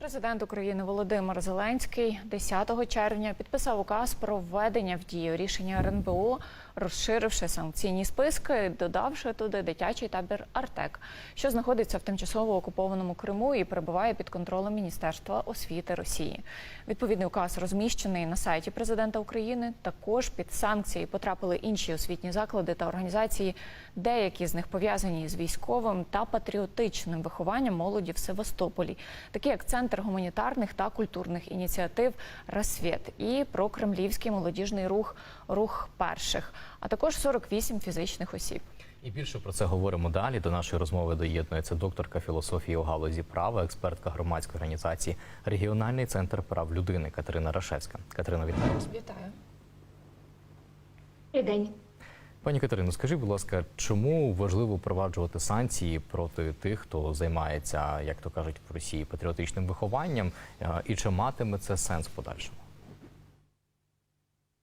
Президент України Володимир Зеленський 10 червня підписав указ про введення в дію рішення РНБО, розширивши санкційні списки, додавши туди дитячий табір Артек, що знаходиться в тимчасово окупованому Криму і перебуває під контролем Міністерства освіти Росії. Відповідний указ розміщений на сайті президента України. Також під санкції потрапили інші освітні заклади та організації. Деякі з них пов'язані з військовим та патріотичним вихованням молоді в Севастополі, такі як центр гуманітарних та культурних ініціатив Расвіт і прокремлівський молодіжний рух Рух перших, а також 48 фізичних осіб. І більше про це говоримо далі. До нашої розмови доєднується докторка філософії у галузі права, експертка громадської організації Регіональний центр прав людини Катерина Рашевська. Катерина, вітаю вас. Вітаю. Добрий день. Пані Катерино, скажіть, будь ласка, чому важливо впроваджувати санкції проти тих, хто займається, як то кажуть в Росії, патріотичним вихованням, е, і чи матиме це сенс в подальшому?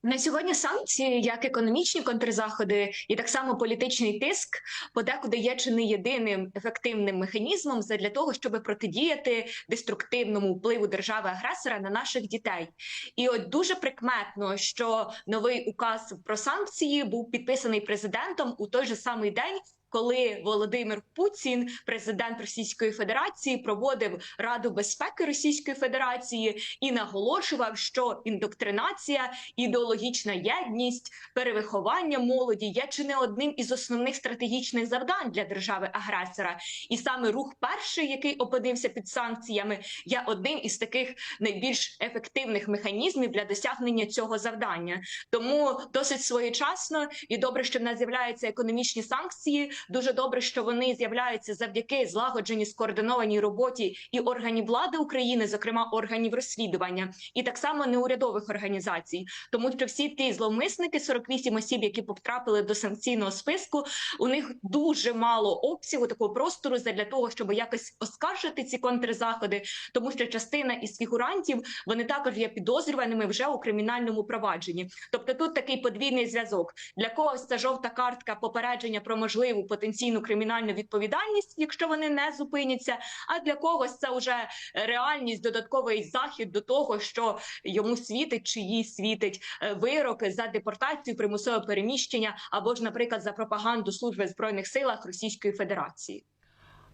На сьогодні санкції, як економічні контрзаходи, і так само політичний тиск, подекуди є чи не єдиним ефективним механізмом для того, щоб протидіяти деструктивному впливу держави-агресора на наших дітей. І от дуже прикметно, що новий указ про санкції був підписаний президентом у той же самий день. Коли Володимир Путін, президент Російської Федерації, проводив Раду безпеки Російської Федерації і наголошував, що індоктринація, ідеологічна єдність, перевиховання молоді є чи не одним із основних стратегічних завдань для держави-агресора, і саме рух перший, який опинився під санкціями, є одним із таких найбільш ефективних механізмів для досягнення цього завдання. Тому досить своєчасно і добре, що в нас з'являються економічні санкції. Дуже добре, що вони з'являються завдяки злагодженій скоординованій роботі і органів влади України, зокрема органів розслідування, і так само неурядових організацій, тому що всі ті зловмисники, 48 осіб, які потрапили до санкційного списку, у них дуже мало обсягу такого простору для того, щоб якось оскаржити ці контрзаходи, тому що частина із фігурантів вони також є підозрюваними вже у кримінальному провадженні. Тобто тут такий подвійний зв'язок для когось це жовта картка попередження про можливу потенційну кримінальну відповідальність, якщо вони не зупиняться. А для когось це вже реальність, додатковий захід до того, що йому світить чи їй світить е, вирок за депортацію, примусове переміщення або ж, наприклад, за пропаганду служби збройних силах Російської Федерації.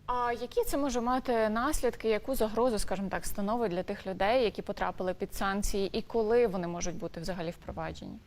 А які це може мати наслідки? Яку загрозу, скажімо так, становить для тих людей, які потрапили під санкції, і коли вони можуть бути взагалі впроваджені?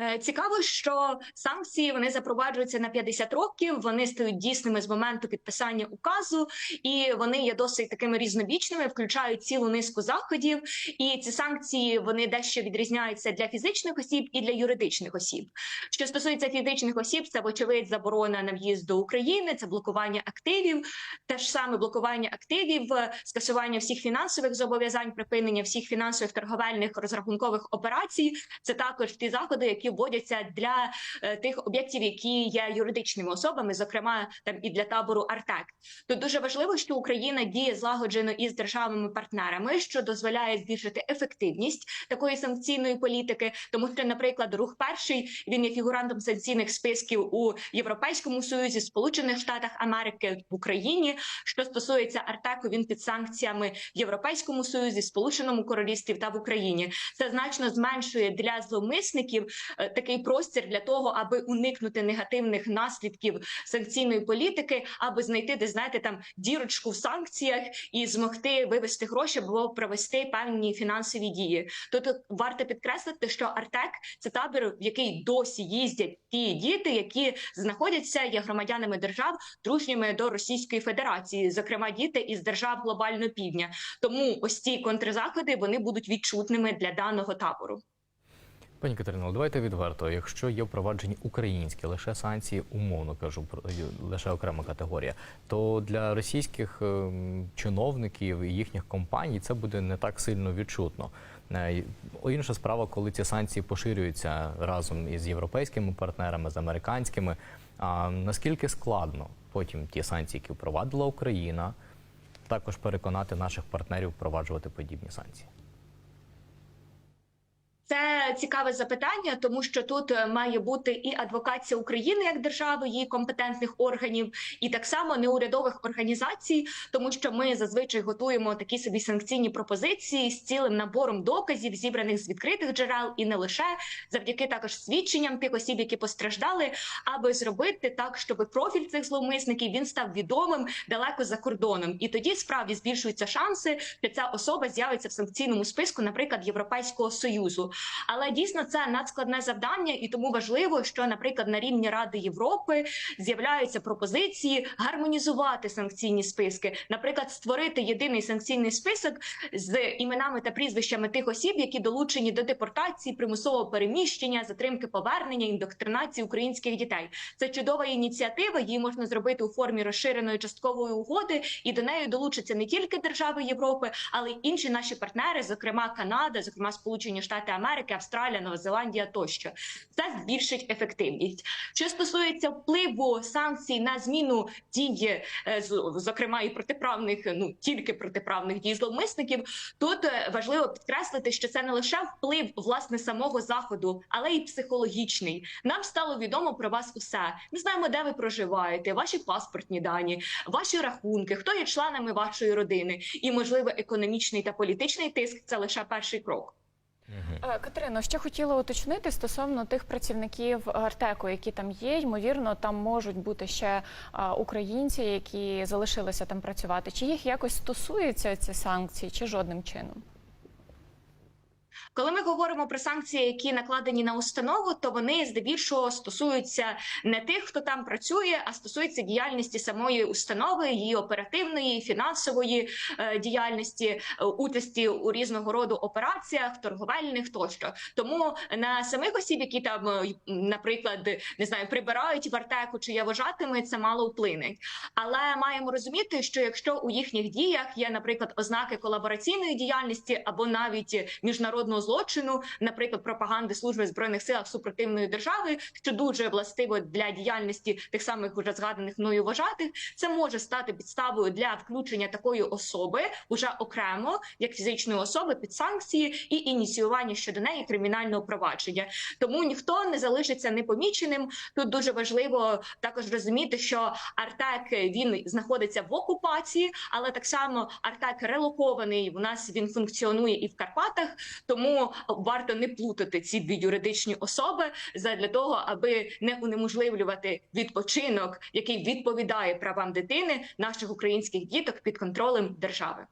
Е, Цікаво, що санкції вони запроваджуються на 50 років. Вони стають дійсними з моменту підписання указу, і вони є досить такими різнобічними, включають цілу низку заходів. І ці санкції вони дещо відрізняються для фізичних осіб і для юридичних осіб. Що стосується фізичних осіб, це вочевидь заборона на в'їзд до України, це блокування активів, те ж саме блокування активів, е, скасування всіх фінансових зобов'язань, припинення всіх фінансових торговельних розрахункових операцій. Це також ті заходи, які вводяться для е, тих об'єктів, які є юридичними особами, зокрема там і для табору Артек. Тут дуже важливо, що Україна діє злагоджено із державами партнерами, що дозволяє збільшити ефективність такої санкційної політики, тому що, наприклад, рух перший він є фігурантом санкційних списків у Європейському Союзі, Сполучених Штатах Америки в Україні. Що стосується Артеку, він під санкціями в Європейському Союзі, Сполученому Королівстві та в Україні. Це значно зменшує для зловмисників такий простір для того, аби уникнути негативних наслідків санкційної політики, аби знайти, де знаєте, там дірочку в санкціях і змогти вивести гроші або провести певні фінансові дії. Тут варто підкреслити, що Артек це табір, в який досі їздять ті діти, які знаходяться є громадянами держав, дружніми до Російської Федерації, зокрема діти із держав глобального півдня. Тому ось ці контрзаходи вони будуть відчутними для даного табору. Пані Катерино, давайте відверто. Якщо є впроваджені українські лише санкції, умовно кажу, лише окрема категорія, то для російських ем, чиновників і їхніх компаній це буде не так сильно відчутно. Е, Інша справа, коли ці санкції поширюються разом із європейськими партнерами, з американськими. А наскільки складно потім ті санкції, які впровадила Україна, також переконати наших партнерів впроваджувати подібні санкції? Це цікаве запитання, тому що тут е, має бути і адвокація України як держави, її компетентних органів, і так само неурядових організацій, тому що ми зазвичай готуємо такі собі санкційні пропозиції з цілим набором доказів, зібраних з відкритих джерел, і не лише завдяки також свідченням тих осіб, які постраждали, аби зробити так, щоб профіль цих зловмисників він став відомим далеко за кордоном, і тоді справді збільшуються шанси, що ця особа з'явиться в санкційному списку, наприклад, Європейського союзу. Але дійсно це надскладне завдання, і тому важливо, що, наприклад, на рівні Ради Європи з'являються пропозиції гармонізувати санкційні списки, наприклад, створити єдиний санкційний список з іменами та прізвищами тих осіб, які долучені до депортації, примусового переміщення, затримки повернення, індоктринації українських дітей. Це чудова ініціатива. Її можна зробити у формі розширеної часткової угоди, і до неї долучаться не тільки держави Європи, але й інші наші партнери, зокрема Канада, зокрема Сполучені Штати Америки, Австралія, Нова Зеландія тощо. Це збільшить ефективність. Що стосується впливу санкцій на зміну дій, е, зокрема і протиправних, ну тільки протиправних дій зловмисників, тут е, важливо підкреслити, що це не лише вплив власне самого заходу, але й психологічний. Нам стало відомо про вас усе. Ми знаємо, де ви проживаєте, ваші паспортні дані, ваші рахунки, хто є членами вашої родини, і можливо економічний та політичний тиск це лише перший крок. Е, Катерино, ще хотіла уточнити стосовно тих працівників Артеку, які там є. Ймовірно, там можуть бути ще українці, які залишилися там працювати. Чи їх якось стосуються ці санкції, чи жодним чином? Коли ми говоримо про санкції, які накладені на установу, то вони здебільшого стосуються не тих, хто там працює, а стосуються діяльності самої установи, її оперативної, фінансової е, діяльності, е, участі у різного роду операціях, торговельних тощо. Тому на самих осіб, які там, е, наприклад, не знаю, прибирають в артеку чи я вважатиме, це мало вплине. Але маємо розуміти, що якщо у їхніх діях є, наприклад, ознаки колабораційної діяльності або навіть міжнародного злочину, наприклад, пропаганди служби збройних сил супротивної держави, що дуже властиво для діяльності тих самих уже згаданих мною вважатих, це може стати підставою для включення такої особи уже окремо, як фізичної особи під санкції і ініціювання щодо неї кримінального провадження. Тому ніхто не залишиться непоміченим. Тут дуже важливо також розуміти, що Артек він знаходиться в окупації, але так само Артек релокований. У нас він функціонує і в Карпатах, тому варто не плутати ці дві юридичні особи для того, аби не унеможливлювати відпочинок, який відповідає правам дитини наших українських діток під контролем держави.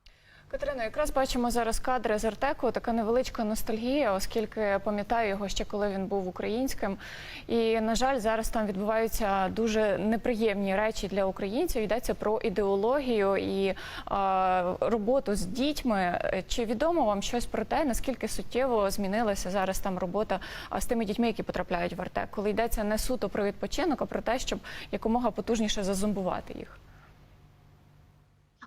Катерино, якраз бачимо зараз кадри з Артеку. Така невеличка ностальгія, оскільки пам'ятаю його ще коли він був українським. І на жаль, зараз там відбуваються дуже неприємні речі для українців. Йдеться про ідеологію і е, роботу з дітьми. Чи відомо вам щось про те, наскільки суттєво змінилася зараз там робота з тими дітьми, які потрапляють в Артек, коли йдеться не суто про відпочинок, а про те, щоб якомога потужніше зазомбувати їх?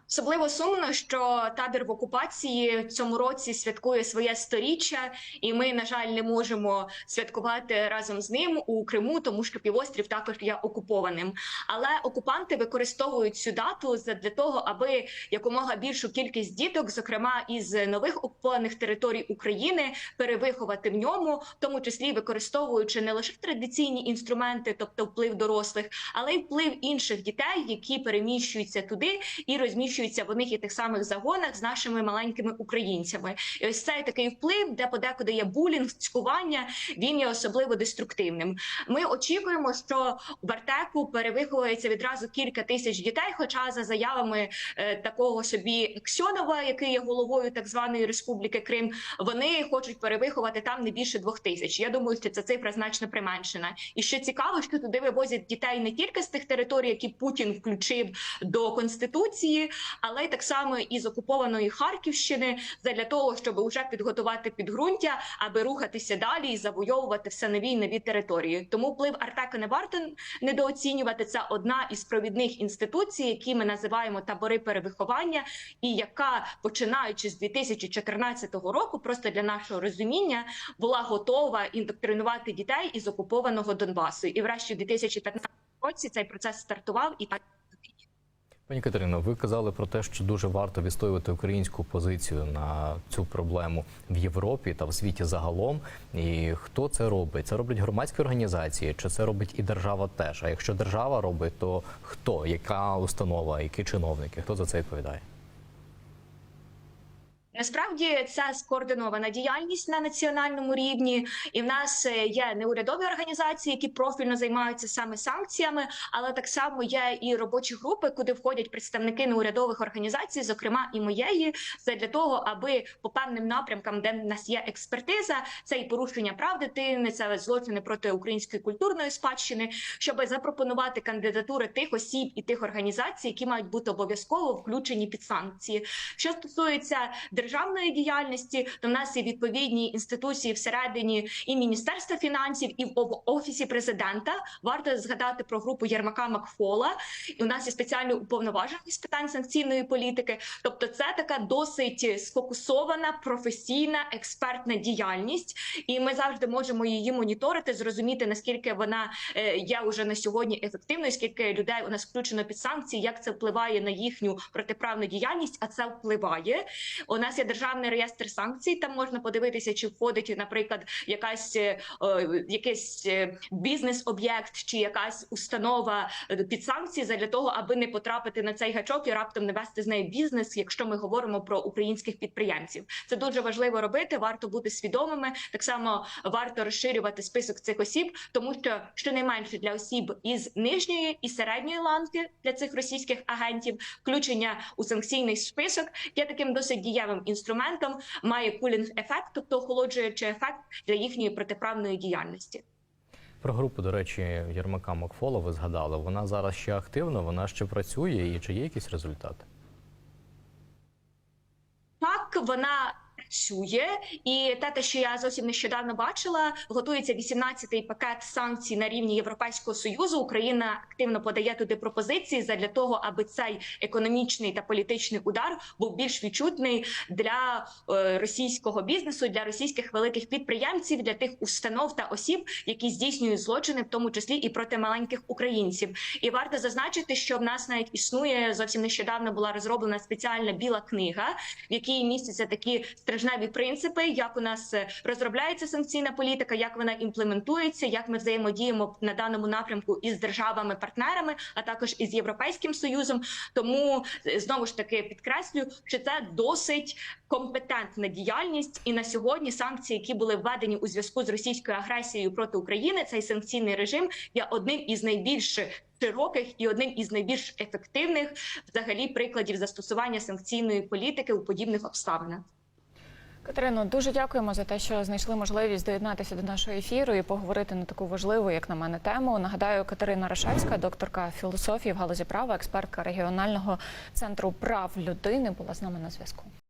Особливо сумно, що табір в окупації в цьому році святкує своє сторіччя, і ми, на жаль, не можемо святкувати разом з ним у Криму, тому що півострів також є окупованим. Але окупанти використовують цю дату для того, аби якомога більшу кількість діток, зокрема із нових окупованих територій України, перевиховати в ньому, в тому числі використовуючи не лише традиційні інструменти, тобто вплив дорослих, але й вплив інших дітей, які переміщуються туди і розміщуються в них і тих самих загонах з нашими маленькими українцями. І ось цей такий вплив, де подекуди є булінг, цькування, він є особливо деструктивним. Ми очікуємо, що в Артеку перевиховується відразу кілька тисяч дітей. Хоча за заявами е, такого собі Ксьонова, який є головою так званої Республіки Крим, вони хочуть перевиховати там не більше двох тисяч. Я думаю, що ця цифра значно применшена. І що цікаво, що туди вивозять дітей не тільки з тих територій, які Путін включив до конституції, але й так само із окупованої Харківщини, для того, щоб вже підготувати підґрунтя, аби рухатися далі і завойовувати все нові і нові території. Тому вплив Артека не варто недооцінювати. Це одна із провідних інституцій, які ми називаємо табори перевиховання, і яка починаючи з 2014 року, просто для нашого розуміння, була готова індоктринувати дітей із окупованого Донбасу. І врешті в 2015 році цей процес стартував і так. Пані Катерино, ви казали про те, що дуже варто відстоювати українську позицію на цю проблему в Європі та в світі загалом. І хто це робить? Це роблять громадські організації, чи це робить і держава теж? А якщо держава робить, то хто? Яка установа, які чиновники? Хто за це відповідає? Насправді це скоординована діяльність на національному рівні, і в нас е, є неурядові організації, які профільно займаються саме санкціями, але так само є і робочі групи, куди входять представники неурядових організацій, зокрема і моєї, це для того, аби по певним напрямкам, де в нас є експертиза, це і порушення прав дитини, це злочини проти української культурної спадщини, щоб запропонувати кандидатури тих осіб і тих організацій, які мають бути обов'язково включені під санкції. Що стосується державної діяльності, то в нас є відповідні інституції всередині і Міністерства фінансів, і в офісі президента. Варто згадати про групу Єрмака Макфола. І у нас є спеціально уповноважений з питань санкційної політики. Тобто, це така досить сфокусована професійна експертна діяльність, і ми завжди можемо її моніторити, зрозуміти наскільки вона е, є уже на сьогодні ефективною, скільки людей у нас включено під санкції, як це впливає на їхню протиправну діяльність. А це впливає. У нас є державний реєстр санкцій. Там можна подивитися, чи входить, наприклад, якась е, е, якийсь е, бізнес-об'єкт чи якась установа під санкції для того, аби не потрапити на цей гачок і раптом не вести з нею бізнес, якщо ми говоримо про українських підприємців. Це дуже важливо робити. Варто бути свідомими. Так само варто розширювати список цих осіб, тому що щонайменше для осіб із нижньої і середньої ланки для цих російських агентів включення у санкційний список є таким досить дієвим інструментом, має кулінг ефект, тобто охолоджуючий ефект для їхньої протиправної діяльності. Про групу, до речі, Єрмака Макфола ви згадали. Вона зараз ще активна, вона ще працює, і чи є якісь результати? Так, вона працює, і те, те, що я зовсім нещодавно бачила, готується 18-й пакет санкцій на рівні Європейського союзу. Україна активно подає туди пропозиції для того, аби цей економічний та політичний удар був більш відчутний для е, російського бізнесу, для російських великих підприємців, для тих установ та осіб, які здійснюють злочини, в тому числі і проти маленьких українців. І варто зазначити, що в нас навіть існує зовсім нещодавно була розроблена спеціальна біла книга, в якій містяться такі стражневі принципи, як у нас е, розробляється санкційна політика, як вона імплементується, як ми взаємодіємо на даному напрямку із державами-партнерами, а також із європейським союзом. Тому е, знову ж таки підкреслюю, що це досить компетентна діяльність, і на сьогодні санкції, які були введені у зв'язку з російською агресією проти України, цей санкційний режим є одним із найбільш широких і одним із найбільш ефективних взагалі прикладів застосування санкційної політики у подібних обставинах. Катерино, дуже дякуємо за те, що знайшли можливість доєднатися до нашого ефіру і поговорити на таку важливу, як на мене, тему. Нагадаю, Катерина Рашевська, докторка філософії в галузі права, експертка регіонального центру прав людини, була з нами на зв'язку.